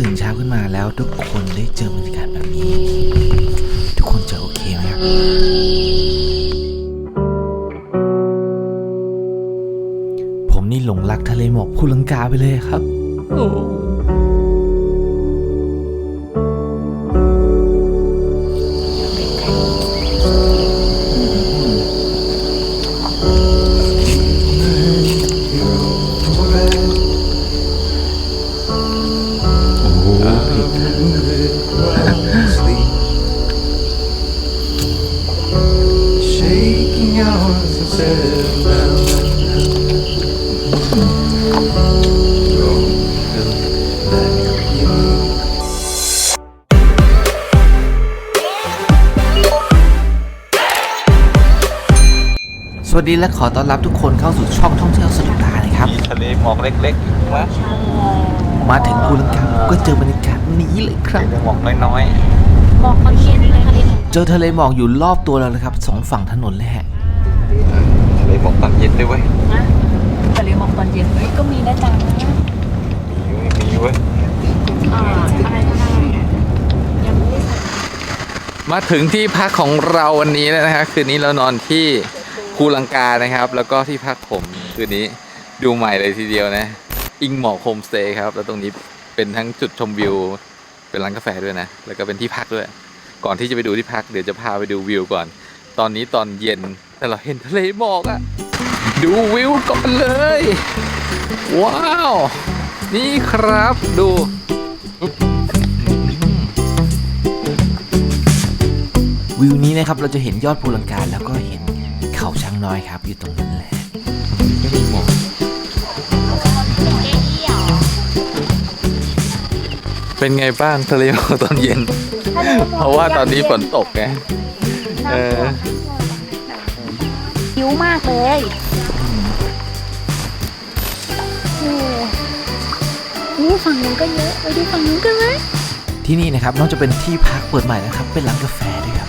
ตื่นเช้าขึ้นมาแล้วทุกคนได้เจอบรรยากาศแบบนี้ ทุกคนจะโอเคไหมครับผมนี่หลงรักทะเลหมอกพูลังกาไปเลยครับ โอ้ สวัสดีและขอต้อนรับทุกคนเข้าสู่ช่องท่องเที่ยวสนุกตานะครับ มีทะเลหมอกเล็กๆนะมาถึงพูลังกาก็เจอบรรยากาศนี้เลยครับ หมอกน้อยหมอกตอนเย็นเลยค่ะลินเจอทะเลหมอกอยู่รอบตัวเราเลยครับสองฝั่งถนนเลยฮะๆทะเลหมอกตอนเย็นด้วยเว้ยนะทะเลหมอกตอนเย็นเฮ้ยก็มีนะจ๊ะมีเว้ยมีเว้ยอ่าอะไรก็ได้ยังไม่ได้ใส่มาถึงที่พักของเราวันนี้แล้วนะฮะคืนนี้เรานอนที่ ภูลังกานะครับ แล้วก็ที่พักผมคืนนี้ดูใหม่เลยทีเดียวนะ อิงหมอกโฮมสเตย์ครับ แล้วตรงนี้เป็นทั้งจุดชมวิว เป็นร้านกาแฟด้วยนะ แล้วก็เป็นที่พักด้วย ก่อนที่จะไปดูที่พักเดี๋ยวจะพาไปดูวิวก่อน ตอนนี้ตอนเย็นแต่เราเห็นทะเลหมอกอะดูวิวก่อนเลย ว้าว นี่ครับดูวิวนี้นะครับเราจะเห็นยอดภูลังกาแล้วก็เห็น น้อยครับ อยู่ตรงนั้นแหละเป็นไงบ้างทะเลหมอกตอนเย็น เพราะว่าตอนนี้ฝนตกไงเออคิ้วมากเลยโอ้นี่ฝั่งนู้นก็เยอะ ไปดูฝั่งนู้นกันไหมที่นี่นะครับนอกจากเป็นที่พักเปิดใหม่นะครับ เป็นร้านกาแฟด้วย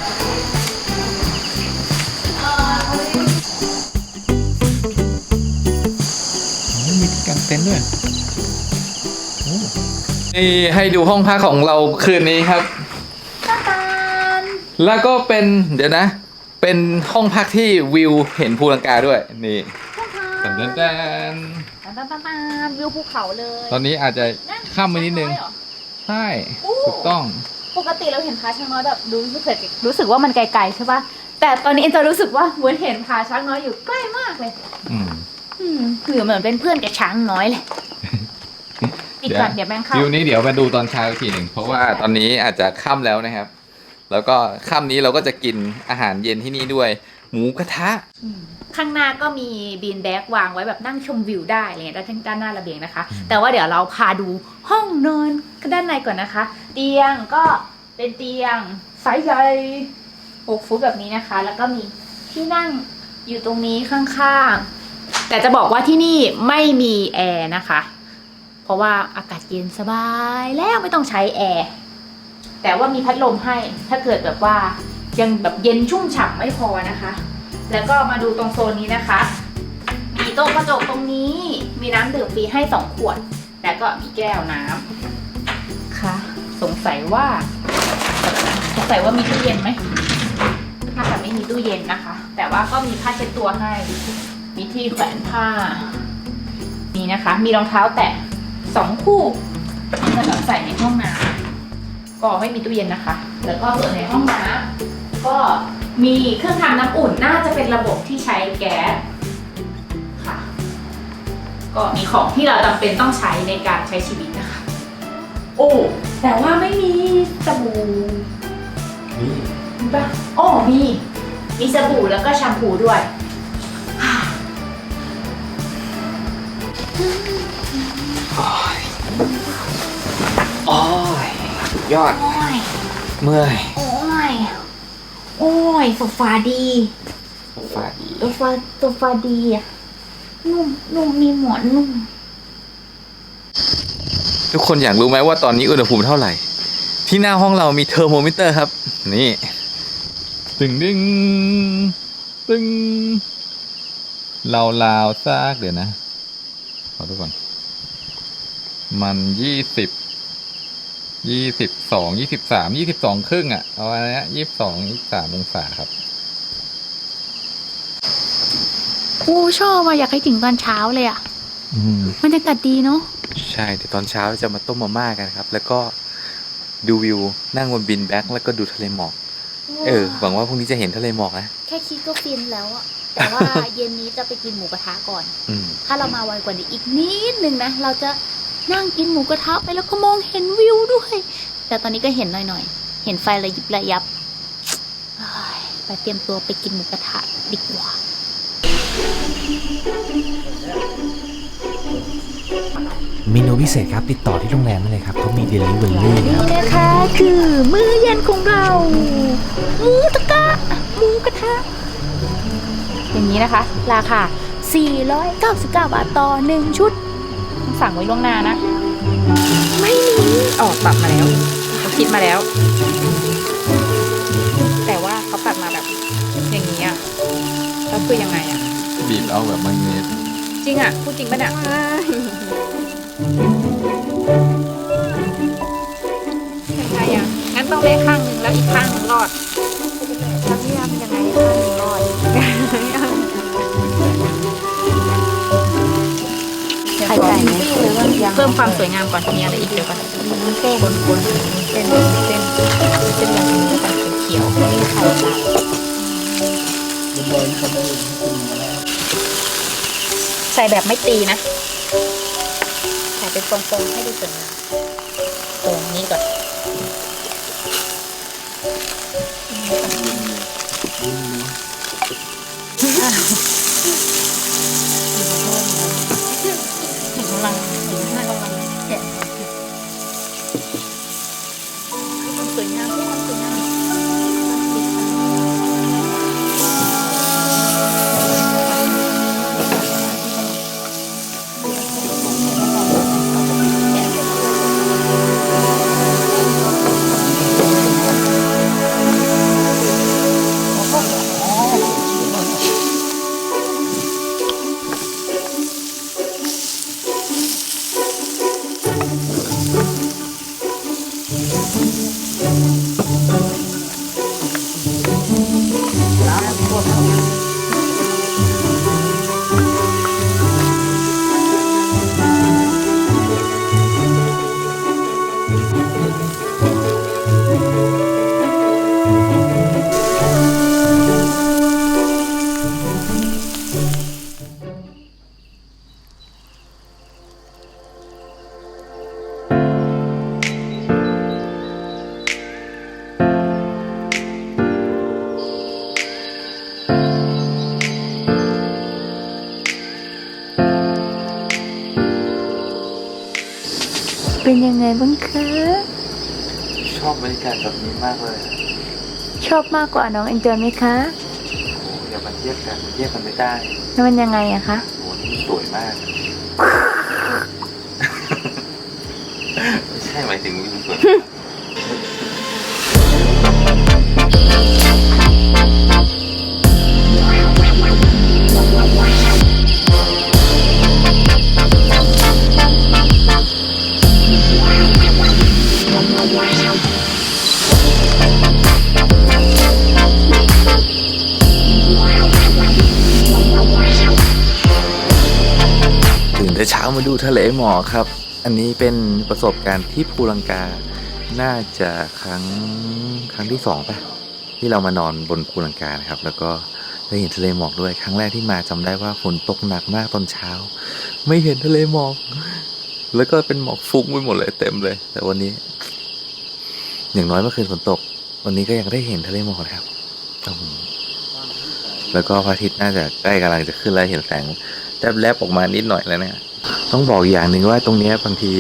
างเต็นท์ด้วยนี่ให้ดูห้องพักของเราคืนนี้ครับตาตานแล้วก็เป็นเดี๋ยวนะ เป็นห้องพักที่วิวเห็นภูลังกาด้วย นี่ตาแตตานแตนตาตาตาวิวภูเขาเลย ตอนนี้อาจจะข้ามไปนิดนึงช้าอยเหรอใช่อู้ถูกต้อง ปกติเราเห็นผาช้างน้อยแบบดูรู้สึกรู้สึกว่ามันไกลๆใช่ป่ะ แต่ตอนนี้เอ็นจะรู้สึกว่าเหมือนเห็นผาช้างน้อยอยู่ใกล้มากเลย อืม อืมหรือเหมือนเป็นเพื่อนกับช้างน้อยเลยปิดก่อนเดี๋ยวแม่งเข้าวิวนี้เดี๋ยวมาดูตอนเช้าอีกทีหนึ่งเพราะว่าตอนนี้อาจจะค่ำแล้วนะครับ แล้วก็ค่ำนี้เราก็จะกินอาหารเย็นที่นี่ด้วย หมูกระทะข้างหน้าก็มีบีนแบ็กวางไว้แบบนั่งชมวิวได้อะไรเงี้ยด้านด้านหน้าระเบียงนะคะ แต่ว่าเดี๋ยวเราพาดูห้องนอนด้านในก่อนนะคะ เตียงก็เป็นเตียงไซส์ใหญ่หกฟุตแบบนี้นะคะ แล้วก็มีที่นั่งอยู่ตรงนี้ข้างๆ แต่จะบอกว่าที่นี่ไม่มีแอร์นะคะ เพราะว่าอากาศเย็นสบายแล้วไม่ต้องใช้แอร์แต่ว่ามีพัดลมให้ถ้าเกิดแบบว่ายังแบบเย็นชุ่มฉ่ำไม่พอนะคะ แล้วก็มาดูตรงโซนนี้นะคะมีโต๊ะกระจกตรงนี้มีน้ำดื่มฟรีให้สองขวด แล้วก็มีแก้วน้ำค่ะ สงสัยว่า สงสัยว่ามีตู้เย็นไหมน่าจะไม่มีตู้เย็นนะคะ แต่ว่าก็มีผ้าเช็ดตัวให้ มีที่แขวนผ้า นี่นะคะ มีรองเท้าแตะสองคู่สำหรับใส่ในห้องน้ำก็ไม่มีตู้เย็นนะคะ แล้วก็ส่วนในห้องน้ำก็มีเครื่องทำน้ำอุ่นน่าจะเป็นระบบที่ใช้แก๊สค่ะ ก็มีของที่เราจำเป็นต้องใช้ในการใช้ชีวิตนะคะ โอ้ แต่ว่าไม่มีสบู่มีปะอ๋อมี มีสบู่แล้วก็แชมพูด้วย โอ้ยยอด โอ้ย เมื่อยโอ้ย โอ้ยโซฟาดีฟ้าดี โซฟาโซฟาดีอะนุ่มนุ่มมีหมอนนุ่ม ทุกคนอยากรู้ไหมว่าตอนนี้อุณหภูมิเท่าไหร่ ที่หน้าห้องเรามีเทอร์โมมิเตอร์ครับ นี่ตึงดึงตึงเราลาวๆซากเดี๋ยวนะข อดูก่อน มันยี่สิบ ยี่สิบสอง ยี่สิบสาม ยี่สิบสองครึ่งอะ เอาไว้นะยี่สิบสองยี่สิบสามองศาครับ โอ้ชอบอะอยากให้ถึงตอนเช้าเลยอะอืม บรรยากาศดีเนาะใช่เดี๋ยวตอนเช้าจะมาต้มมาม่ากันครับ แล้วก็ดูวิวนั่งบนบินแบ็คแล้วก็ดูทะเลหมอก เออหวังว่าพรุ่งนี้จะเห็นทะเลหมอกนะ แค่คิดก็ฟินแล้วอะแต่ว่าเย็นนี้จะไปกินหมูกระทะก่อน อืม ถ้าเรามาไวกว่านี้อีกนิดนึงนะ เราจะนั่งกินหมูกระทะไปแล้วก็มองเห็นวิวด้วย แต่ตอนนี้ก็เห็นหน่อยๆ เห็นไฟระยิบระยับเอ้ยไปเตรียมตัวไปกินหมูกระทะดีกว่า เมนูพิเศษครับติดต่อที่โรงแรมได้เลยครับเขามีเดลิเวอรี่คนี่รับนะคะคือมื้อเย็นของเราหมูตะกะหมูกระทะ อย่างนี้นะคะ ราคา 499 บาทต่อหนึ่งชุดต้องสั่งไว้ล่วงหน้านะ ไม่มีออกปรับมาแล้วเขาคิดมาแล้ว แต่ว่าเขาปรับมาแบบ อย่างนี้อะแล้วคือยังไงอะบีบเอาแบบมันเนสจริงอะพูดจริงปะเนี่ย ยังไงอะ งั้นต้องได้ข้างหนึ่งแล้วอีกข้างหนึ่งรอดทำที่ทำยังไงให้ข้างหนึ่งรอดไข่ไก่เพิ่มความสวยงามก่อนมีอะไรอีกเดี๋ยวก่อนเส้นบนบนเส้นเส้นเส้นอย่างนี้แล้วกันเขียวๆมีไข่ไก่ใส่แบบไม่ตีนะใส่ เป็นฟองๆให้ดูสวยงามตรงนี้ก่อน เป็นยังไงบ้างคะ ชอบบรรยากาศแบบนี้มากเลยชอบมากกว่าน้องเอ็นจอยไหมคะโอ้อย่ามาเทียบกันเทียบกันไม่ได้แล้วมันยังไงอะคะโหนี่สวยมาก ไม่ใช่หมายถึงวิวสวยมาก มอครับ อันนี้เป็นประสบการณ์ที่ภูลังกา น่าจะครั้งครั้งที่สองปะที่เรามานอนบนภูลังกานะครับ แล้วก็ได้เห็นทะเลหมอกด้วย ครั้งแรกที่มาจำได้ว่าฝนตกหนักมากตอนเช้า ไม่เห็นทะเลหมอก แล้วก็เป็นหมอกฟุ้งไปหมดเลยเต็มเลย แต่วันนี้ อย่างน้อยเมื่อคืนฝนตก วันนี้ก็ยังได้เห็นทะเลหมอกนะครับแล้วก็พระอาทิตย์น่าจะใกล้กำลังจะขึ้นแล้วเห็นแสงแลบๆออกมานิดหน่อยแล้วเนี่ย ต้องบอกอย่างหนึ่งว่าตรงนี้บางที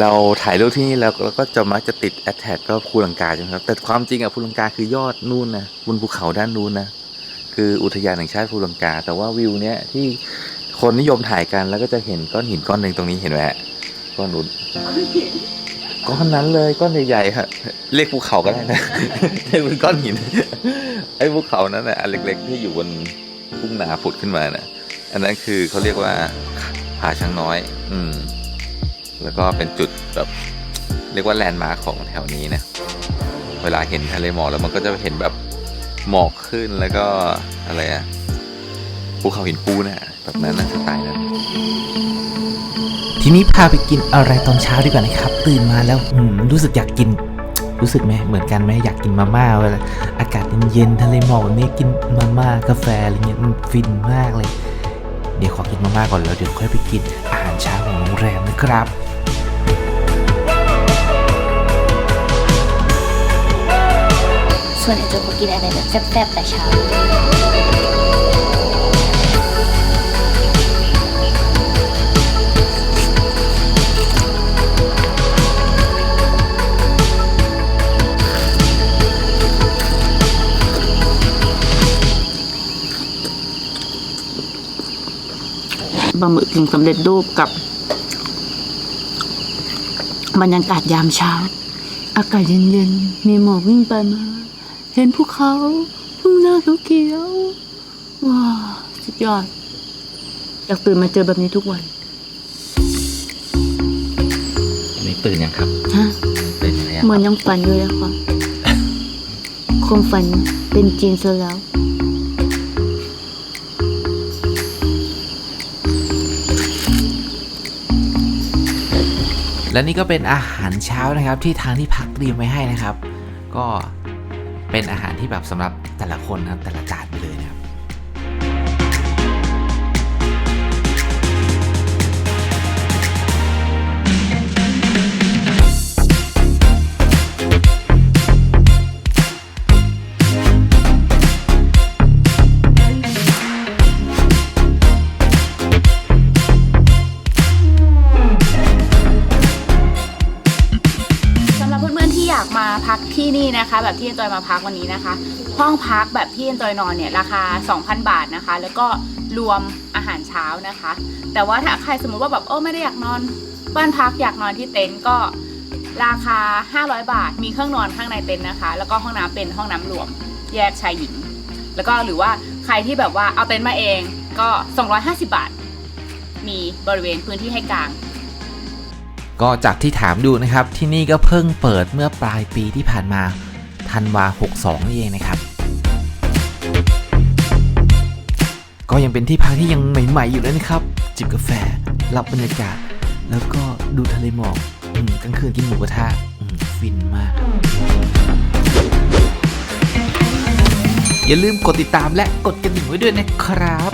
เราถ่ายรูปที่นี่แล้วเราก็จะมักจะติดแอ t แทกก็ภูลังกาใช่ไหมครับแต่ความจริงอะภูลังกาคือยอดนู่นนะบนภูเขาด้านนู้นนะคืออุทยานแห่งชาติภูลังกา แต่ว่าวิวเนี้ยที่คนนิยมถ่ายกันแล้วก็จะเห็นก้อนหินก้อนหนึ่งตรงนี้เห็นไหมฮะก้อนนู้นก้อนนั้นเลยก้อนใหญ่ๆฮะเรียกภูเขาก็ได้นะเรียกเป็นก้อนหินไอ้ภูเขานั้นนะอันเล็กๆที่อยู่บนทุ่งนาผุดขึ้นมาน่ะอันนั้นคือเขาเรียกว่า ผาช้างน้อย อืม แล้วก็เป็นจุดแบบเรียกว่าแลนด์มาร์คของแถวนี้นะ เวลาเห็นทะเลหมอกแล้วมันก็จะเห็นแบบหมอกขึ้นแล้วก็อะไรอะภูเขาหินปูนอะแบบนั้นนะสไตล์นั้นทีนี้พาไปกินอะไรตอนเช้าดีกว่านะครับ ตื่นมาแล้วอืมรู้สึกอยากกิน รู้สึกไหมเหมือนกันไหมอยากกินมาม่าเวลาอากาศเย็นๆทะเลหมอกนี้กินมาม่ากาแฟอะไรเงี้ยมันฟินมากเลย เดี๋ยวขอกินมาม่าก่อนแล้วเดี๋ยวค่อยไปกินอาหารเช้าของโรงแรมนะครับส่วนใหญ่จะมากินอะไรแบบแซ่บๆแต่เช้า ปลาหมึกกึ่งสำเร็จรูปกับบรรยากาศยามเช้า อากาศเย็นๆ มีหมอกวิ่งไปมา เห็นภูเขาทุ่งนาเขียวๆว้าวสุดยอด อยากตื่นมาเจอแบบนี้ทุกวันอันนี้ตื่นยังครับฮะตื่นไหมเหมือนยังฝันอยู่เลยค่ะความฝันเป็นจริงซะแล้ว และนี่ก็เป็นอาหารเช้านะครับ ที่ทางที่พักเตรียมไว้ให้นะครับ ก็เป็นอาหารที่แบบสำหรับแต่ละคนนะครับแต่ละจานไปเลย นี่ะคะ แบบที่เอ็นจอยมาพักวันนี้นะคะ ห้องพักแบบที่เอ็นจอยนอนเนี่ยราคา 2,000 บาทนะคะ แล้วก็รวมอาหารเช้านะคะ แต่ว่าถ้าใครสมมุติว่าแบบโอ้ไม่ได้อยากนอนบ้านพักอยากนอนที่เต็นท์ก็ราคา 500 บาท มีเครื่องนอนข้างในเต็นท์นะคะ แล้วก็ห้องน้ำเป็นห้องน้ำรวม แยกชายหญิง แล้วก็หรือว่าใครที่แบบว่าเอาเต็นท์มาเองก็ 250 บาท มีบริเวณพื้นที่ให้กาง ก็จากที่ถามดูนะครับที่นี่ก็เพิ่งเปิดเมื่อปลายปีที่ผ่านมา ธันวา 62นี่เองนะครับ ก็ยังเป็นที่พักที่ยังใหม่ ๆ อยู่เลยนะครับ จิบกาแฟ รับบรรยากาศ แล้วก็ดูทะเลหมอกกลางคืนกินหมูกระทะฟินมาก อย่าลืมกดติดตามและกดกระดิ่งไว้ด้วยนะครับ